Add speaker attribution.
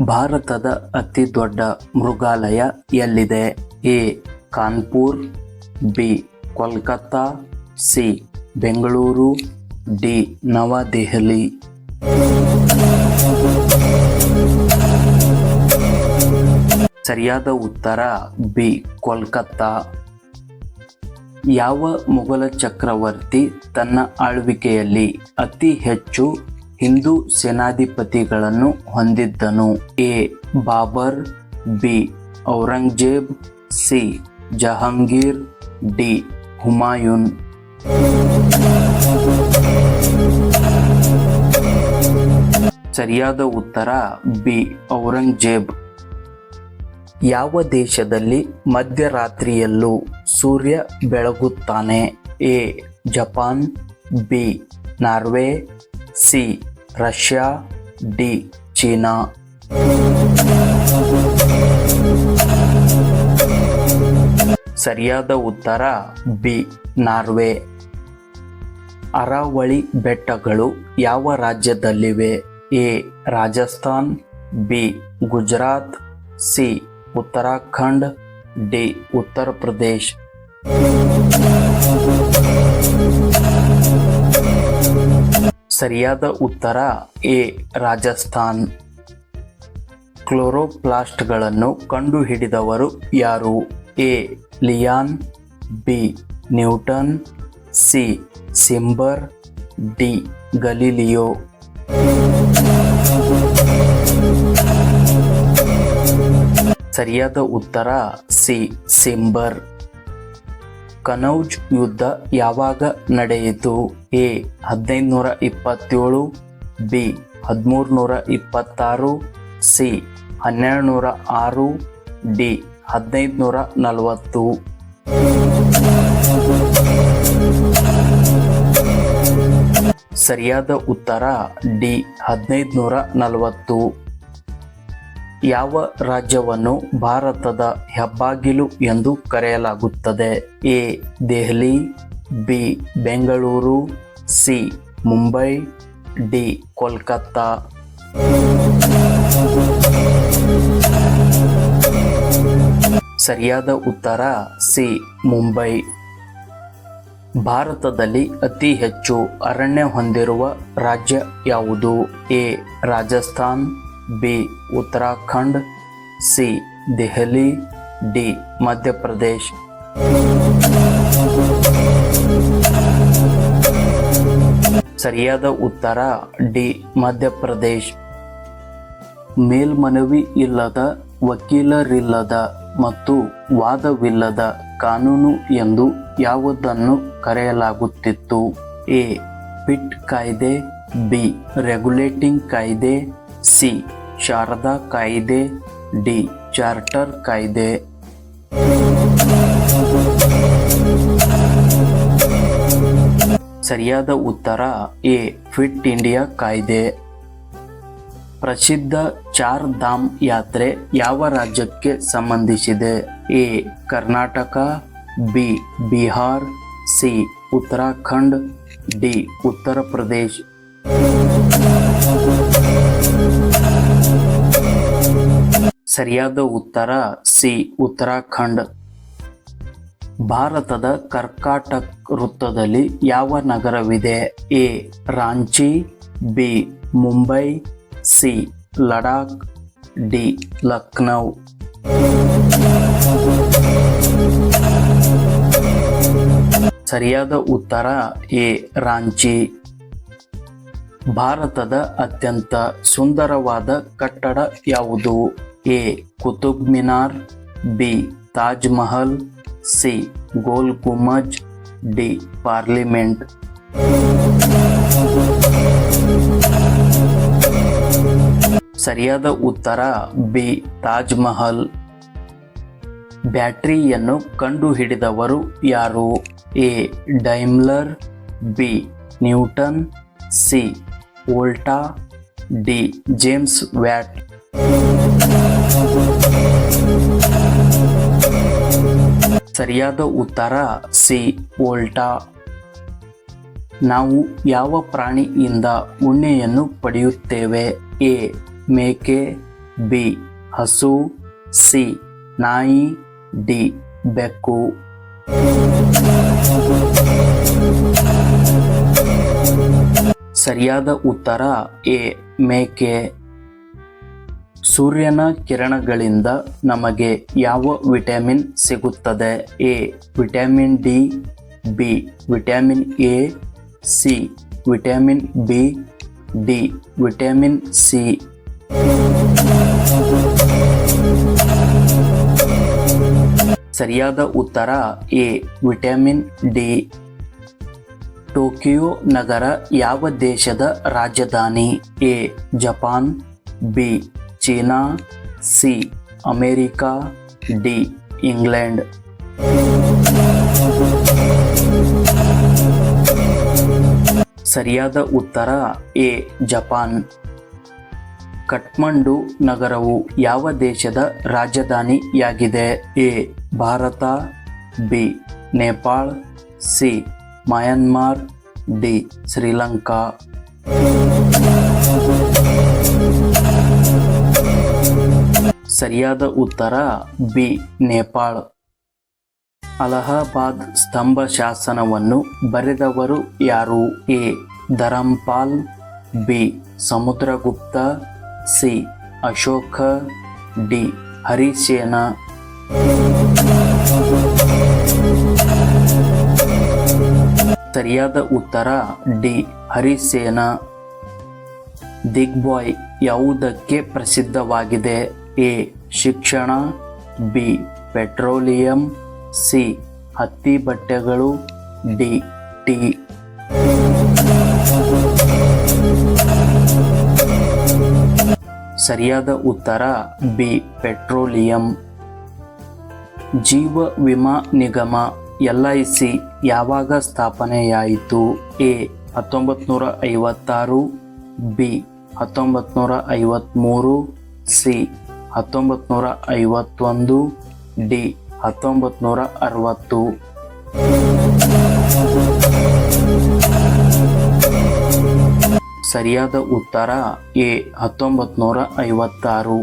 Speaker 1: ಭಾರತದ ಅತಿ ದೊಡ್ಡ ಮೃಗಾಲಯ ಎಲ್ಲಿದೆ? A. Kanpur, B. Kolkata, C. Bengaluru, D. Navadehali. ಸರಿಯಾದ ಉತ್ತರ, ಬಿ. ಕೋಲ್ಕತ್ತಾ. ಯಾವ ಮೊಘಲ ಚಕ್ರವರ್ತಿ ತನ್ನ ಆಳ್ವಿಕೆಯಲ್ಲಿ ಅತಿ ಹೆಚ್ಚು ಹಿಂದೂ ಸೇನಾಧಿಪತಿಗಳನ್ನು ಹೊಂದಿದ್ದನು. A. Babur, B. Aurangzeb, C. Jahangir, D. Humayun. ಸರಿಯಾದ ಉತ್ತರ ಬಿ. ಔರಂಗಜೇಬ್. ಯಾವ ದೇಶದಲ್ಲಿ ಮಧ್ಯರಾತ್ರಿಯಲ್ಲೂ ಸೂರ್ಯ ಬೆಳಗುತ್ತಾನೆ? A. Japan, B. Norway, C. Russia, D, China. ಸರಿಯಾದ ಉತ್ತರ, ಬಿ, ನಾರ್ವೆ. ಅರಾವಳಿ ಬೆಟ್ಟಗಳು ಯಾವ ರಾಜ್ಯದಲ್ಲಿವೆ? A, Rajasthan, B, Gujarat, C, Uttarakhand, D Uttar Pradesh ಸರಿಯಾದ ಉತ್ತರ ಎ, ರಾಜಸ್ಥಾನ್. ಕ್ಲೋರೋಪ್ಲಾಸ್ಟ್ಗಳನ್ನು ಕಂಡುಹಿಡಿದವರು ಯಾರು? A, Leon. B, Newton. C, Schimper. D, Galileo. ಸರಿಯಾದ ಉತ್ತರ ಸಿ, ಸಿಂಬರ್. ಕನೌಜ್ ಯುದ್ಧ ಯಾವಾಗ ನಡೆಯಿತು? ಎ ಹದಿನೈದುನೂರ ಇಪ್ಪತ್ತೇಳು ಬಿ ಹದಿಮೂರು ನೂರ ಇಪ್ಪತ್ತಾರು ಸಿ ಹನ್ನೆರಡು ನೂರ ಆರು ಡಿ ಹದಿನೈದು ನೂರ ನಲವತ್ತು ಸರಿಯಾದ ಉತ್ತರ ಡಿ ಹದಿನೈದು ನೂರ ನಲವತ್ತು ಯಾವ ರಾಜ್ಯವನ್ನು ಭಾರತದ ಹೆಬ್ಬಾಗಿಲು ಎಂದು ಕರೆಯಲಾಗುತ್ತದೆ? A, Delhi, B, Bengaluru, C, Mumbai, D, Kolkata. ಸರಿಯಾದ ಉತ್ತರ, ಸಿ, ಮುಂಬೈ. ಭಾರತದಲ್ಲಿ ಅತಿ ಹೆಚ್ಚು ಅರಣ್ಯ ಹೊಂದಿರುವ ರಾಜ್ಯ ಯಾವುದು? A, Rajasthan B, Uttarakhand, C, Delhi, D, Madhya Pradesh. ಸರಿಯಾದ ಉತ್ತರ, ಡಿ, ಮಧ್ಯಪ್ರದೇಶ್. ಮೇಲ್ಮನವಿ ಇಲ್ಲದ, ವಕೀಲರಿಲ್ಲದ ಮತ್ತು ವಾದವಿಲ್ಲದ ಕಾನೂನು ಎಂದು ಯಾವುದನ್ನು ಕರೆಯಲಾಗುತ್ತಿತ್ತು? ಎ, ಪಿಟ್ ಕಾಯ್ದೆ, ಬಿ, ರೆಗ್ಯುಲೇಟಿಂಗ್ ಕಾಯ್ದೆ ಸಿ. ಶಾರದಾ ಕಾಯ್ದೆ, ಡಿ. ಚಾರ್ಟರ್ ಕಾಯ್ದೆ. ಸರಿಯಾದ ಉತ್ತರ, ಎ. ಫಿಟ್ ಇಂಡಿಯಾ ಕಾಯ್ದೆ. ಪ್ರಸಿದ್ಧ ಚಾರ್ ಧಾಮ್ ಯಾತ್ರೆ ಯಾವ ರಾಜ್ಯಕ್ಕೆ ಸಂಬಂಧಿಸಿದೆ? A. Karnataka, B. Bihar, C. Uttarakhand, D. Uttar Pradesh. ಸರಿಯಾದ ಉತ್ತರ ಸಿ, ಉತ್ತರಾಖಂಡ್. ಭಾರತದ ಕರ್ಕಾಟಕ್ ವೃತ್ತದಲ್ಲಿ ಯಾವ ನಗರವಿದೆ? A, Ranchi, B, Mumbai, C, Ladakh, D, Lucknow. ಸರಿಯಾದ ಉತ್ತರ ಎ, ರಾಂಚಿ. ಭಾರತದ ಅತ್ಯಂತ ಸುಂದರವಾದ ಕಟ್ಟಡ ಯಾವುದು? A Qutub Minar, B Taj Mahal, C Gol Gumbaz D parliament. ಸರಿಯಾದ ಉತ್ತರ ಬಿ ತಾಜ್ ಮಹಲ್. ಬ್ಯಾಟರಿಯನ್ನು ಕಂಡುಹಿಡಿದವರು ಯಾರು? A Daimler, B Newton, C Volta, D James Watt. ಸರಿಯಾದ ಉತ್ತರ ಸಿ ವೋಲ್ಟಾ ನಾವು ಯಾವ ಪ್ರಾಣಿಯಿಂದ ಉಣ್ಣೆಯನ್ನು ಪಡೆಯುತ್ತೇವೆ? ಎ, ಮೇಕೆ, ಬಿ, ಹಸು, ಸಿ, ನಾಯಿ, ಡಿ, ಬೆಕ್ಕು. ಸರಿಯಾದ ಉತ್ತರ ಎ, ಮೇಕೆ. ಸೂರ್ಯನ ಕಿರಣಗಳಿಂದ ನಮಗೆ ಯಾವ ವಿಟಮಿನ್ ಸಿಗುತ್ತದೆ? A, vitamin D, B, vitamin A, C, vitamin B, D, vitamin C. ಸರಿಯಾದ ಉತ್ತರ ಎ, ವಿಟಮಿನ್ ಡಿ. ಟೋಕಿಯೋ ನಗರ ಯಾವ ದೇಶದ ರಾಜಧಾನಿ? A, Japan. B China, C, America, D, England. ಸರಿಯಾದ ಉತ್ತರ, ಎ, ಜಪಾನ್. ಕಠ್ಮಂಡು ನಗರವು ಯಾವ ದೇಶದ ರಾಜಧಾನಿಯಾಗಿದೆ? A, Bharat, B, Nepal, C, Myanmar, D, Sri Lanka. ಸರಿಯಾದ ಉತ್ತರ ಬಿ, ನೇಪಾಳ. ಅಲಹಾಬಾದ್ ಸ್ತಂಭ ಶಾಸನವನ್ನು ಬರೆದವರು ಯಾರು? A, Dharampal, B, Samudragupta, C, Ashoka, D, Harisena. ಸರಿಯಾದ ಉತ್ತರ ಡಿ, ಹರಿಸೇನ. ದಿಗ್ಬಾಯ್ ಯಾವುದಕ್ಕೆ ಪ್ರಸಿದ್ಧವಾಗಿದೆ? ಎ ಶಿಕ್ಷಣ, ಬಿ ಪೆಟ್ರೋಲಿಯಂ, ಸಿ ಹತ್ತಿ ಬಟ್ಟೆಗಳು, ಡಿ ಟಿ. ಸರಿಯಾದ ಉತ್ತರ ಬಿ ಪೆಟ್ರೋಲಿಯಂ. ಜೀವ ವಿಮಾ ನಿಗಮ, ಎಲ್ ಐ ಸಿ ಯಾವಾಗ ಸ್ಥಾಪನೆಯಾಯಿತು? ಎ ಹತ್ತೊಂಬತ್ತು ನೂರ ಐವತ್ತಾರು, ಬಿ ಹತ್ತೊಂಬತ್ತು ನೂರ ಐವತ್ತ್ಮೂರು ಸಿ ಹತ್ತೊಂಬತ್ತು ನೂರ ಐವತ್ತೊಂದು ಡಿ ಹತ್ತೊಂಬತ್ತು ನೂರ ಅರವತ್ತು ಸರಿಯಾದ ಉತ್ತರ ಎ ಹತ್ತೊಂಬತ್ತು ನೂರ ಐವತ್ತಾರು